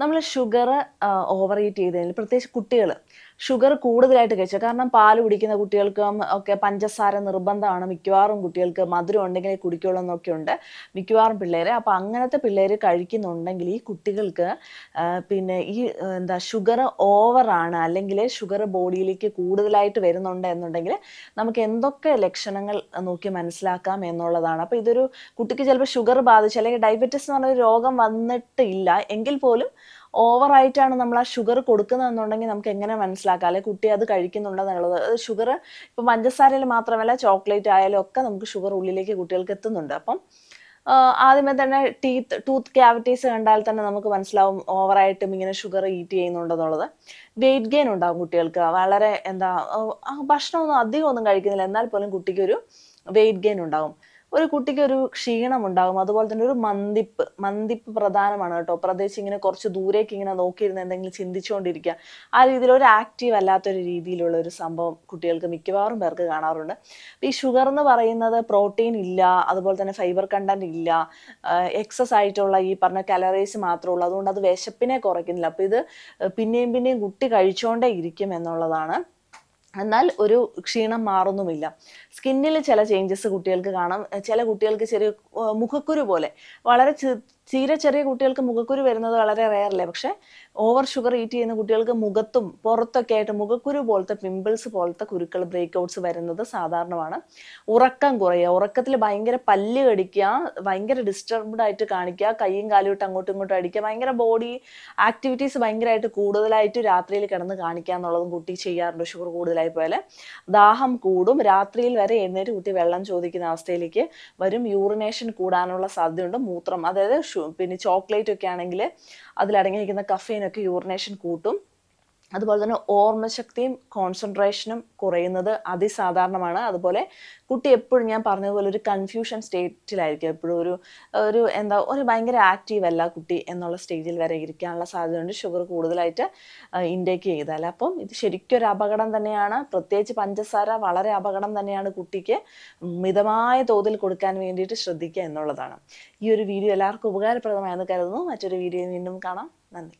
നമ്മൾ sugar over eat ചെയ്തതിൽ പ്രത്യേകിച്ച് കുട്ടികൾ ഷുഗർ കൂടുതലായിട്ട് കഴിച്ചു. കാരണം പാൽ കുടിക്കുന്ന കുട്ടികൾക്കും ഒക്കെ പഞ്ചസാര നിർബന്ധമാണ്. മിക്കവാറും കുട്ടികൾക്ക് മധുരം ഉണ്ടെങ്കിൽ കുടിക്കുള്ളൂ എന്നൊക്കെ ഉണ്ട്. മിക്കവാറും പിള്ളേരെ. അപ്പോൾ അങ്ങനത്തെ പിള്ളേർ കഴിക്കുന്നുണ്ടെങ്കിൽ ഈ കുട്ടികൾക്ക് പിന്നെ ഈ എന്താ ഷുഗർ ഓവറാണ് അല്ലെങ്കിൽ ഷുഗർ ബോഡിയിലേക്ക് കൂടുതലായിട്ട് വരുന്നുണ്ട് എന്നുണ്ടെങ്കിൽ നമുക്ക് എന്തൊക്കെ ലക്ഷണങ്ങൾ നോക്കി മനസ്സിലാക്കാം എന്നുള്ളതാണ്. അപ്പോൾ ഇതൊരു കുട്ടിക്ക് ചിലപ്പോൾ ഷുഗർ ബാധിച്ചു അല്ലെങ്കിൽ ഡയബറ്റിസ് എന്ന് പറഞ്ഞ രോഗം വന്നിട്ടില്ല. എങ്കിൽ പോലും ഓവറായിട്ടാണ് നമ്മൾ ആ ഷുഗർ കൊടുക്കുന്നതെന്നുണ്ടെങ്കിൽ നമുക്ക് എങ്ങനെ മനസ്സിലാക്കാം? അല്ലെങ്കിൽ കുട്ടി അത് കഴിക്കുന്നുണ്ടെന്നുള്ളത്. ഷുഗർ ഇപ്പം പഞ്ചസാരയിൽ മാത്രമല്ല ചോക്ലേറ്റ് ആയാലും ഒക്കെ നമുക്ക് ഷുഗർ ഉള്ളിലേക്ക് കുട്ടികൾക്ക് എത്തുന്നുണ്ട്. അപ്പം ആദ്യമേ തന്നെ ടീത്ത് ടൂത്ത് ക്യാവിറ്റീസ് കണ്ടാൽ തന്നെ നമുക്ക് മനസ്സിലാവും ഓവറായിട്ടും ഇങ്ങനെ ഷുഗർ ഈറ്റ് ചെയ്യുന്നുണ്ടെന്നുള്ളത്. വെയിറ്റ് ഗെയിൻ ഉണ്ടാവും കുട്ടികൾക്ക്. വളരെ എന്താ ഭക്ഷണമൊന്നും അധികമൊന്നും കഴിക്കുന്നില്ല. എന്നാൽ പോലും കുട്ടിക്ക് ഒരു വെയിറ്റ് ഗെയിൻ ഉണ്ടാവും. ഒരു കുട്ടിക്ക് ഒരു ക്ഷീണം ഉണ്ടാകും. അതുപോലെ തന്നെ ഒരു മന്തിപ്പ് മന്തിപ്പ് പ്രധാനമാണ് കേട്ടോ. പ്രത്യേകിച്ച് ഇങ്ങനെ കുറച്ച് ദൂരേക്ക് ഇങ്ങനെ നോക്കിയിരുന്ന എന്തെങ്കിലും ചിന്തിച്ചുകൊണ്ടിരിക്കുക ആ രീതിയിൽ ഒരു ആക്റ്റീവ് അല്ലാത്തൊരു രീതിയിലുള്ള ഒരു സംഭവം കുട്ടികൾക്ക് മിക്കവാറും പേർക്ക് കാണാറുണ്ട്. ഈ ഷുഗർ എന്ന് പറയുന്നത് പ്രോട്ടീൻ ഇല്ല അതുപോലെ തന്നെ ഫൈബർ കണ്ടന്റ് ഇല്ല എക്സസ് ആയിട്ടുള്ള ഈ പറഞ്ഞ കലറീസ് മാത്രമേ ഉള്ളൂ. അതുകൊണ്ട് അത് വിശപ്പിനെ കുറയ്ക്കുന്നില്ല. അപ്പോൾ ഇത് പിന്നെയും പിന്നെയും കുട്ടി കഴിച്ചുകൊണ്ടേ ഇരിക്കും എന്നുള്ളതാണ്. എന്നാൽ ഒരു ക്ഷീണം മാറുന്നുമില്ല. സ്കിന്നിൽ ചില ചേഞ്ചസ് കുട്ടികൾക്ക് കാണാം. ചില കുട്ടികൾക്ക് ചെറിയ മുഖക്കുരു പോലെ. വളരെ ചീര ചെറിയ കുട്ടികൾക്ക് മുഖക്കുരു വരുന്നത് വളരെ റെയറല്ലേ പക്ഷെ ഓവർ ഷുഗർ ഈറ്റ് ചെയ്യുന്ന കുട്ടികൾക്ക് മുഖത്തും പുറത്തൊക്കെ ആയിട്ട് മുഖക്കുരു പോലത്തെ പിമ്പിൾസ് പോലത്തെ കുരുക്കൾ ബ്രേക്ക് ഔട്ട്സ് വരുന്നത് സാധാരണമാണ്. ഉറക്കം കുറയുക ഉറക്കത്തിൽ ഭയങ്കര പല്ല് കടിക്കുക ഭയങ്കര ഡിസ്റ്റർബ്ഡ് ആയിട്ട് കാണിക്കുക കൈയും കാലും ഇട്ട് അങ്ങോട്ടും ഇങ്ങോട്ടും അടിക്കുക ഭയങ്കര ബോഡി ആക്ടിവിറ്റീസ് ഭയങ്കരമായിട്ട് കൂടുതലായിട്ട് രാത്രിയിൽ കിടന്ന് കാണിക്കുക എന്നുള്ളതും കുട്ടി ചെയ്യാറുണ്ട് ഷുഗർ കൂടുതലായി പോലെ ദാഹം കൂടും രാത്രിയിൽ വരെ എഴുന്നേറ്റ് കുട്ടി വെള്ളം ചോദിക്കുന്ന അവസ്ഥയിലേക്ക് വരും. യൂറിനേഷൻ കൂടാനുള്ള സാധ്യതയുണ്ട്. മൂത്രം അതായത് പിന്നെ ചോക്ലേറ്റ് ഒക്കെ ആണെങ്കിൽ അതിലടങ്ങിയിരിക്കുന്ന കഫീനൊക്കെ യൂറിനേഷൻ കൂട്ടും. അതുപോലെ തന്നെ ഓർമ്മശക്തിയും കോൺസെൻട്രേഷനും കുറയുന്നത് അതിസാധാരണമാണ്. അതുപോലെ കുട്ടി എപ്പോഴും ഞാൻ പറഞ്ഞതുപോലെ ഒരു കൺഫ്യൂഷൻ സ്റ്റേറ്റിലായിരിക്കും എപ്പോഴും ഒരു ഒരു എന്താ ഒരു ഭയങ്കര ആക്റ്റീവ് അല്ല കുട്ടി എന്നുള്ള സ്റ്റേജിൽ വരെ ഇരിക്കാനുള്ള സാധ്യതയുണ്ട്. ഷുഗർ കൂടുതലായിട്ട് ഇൻടേക്ക് ചെയ്താൽ. അപ്പം ഇത് ശരിക്കും ഒരു അപകടം തന്നെയാണ്. പ്രത്യേകിച്ച് പഞ്ചസാര വളരെ അപകടം തന്നെയാണ് കുട്ടിക്ക് മിതമായ തോതിൽ കൊടുക്കാൻ വേണ്ടിയിട്ട് ശ്രദ്ധിക്കുക എന്നുള്ളതാണ്. ഈ ഒരു വീഡിയോ എല്ലാവർക്കും ഉപകാരപ്രദമായെന്ന് കരുതുന്നു. മറ്റൊരു വീഡിയോ വീണ്ടും കാണാം. നന്ദി.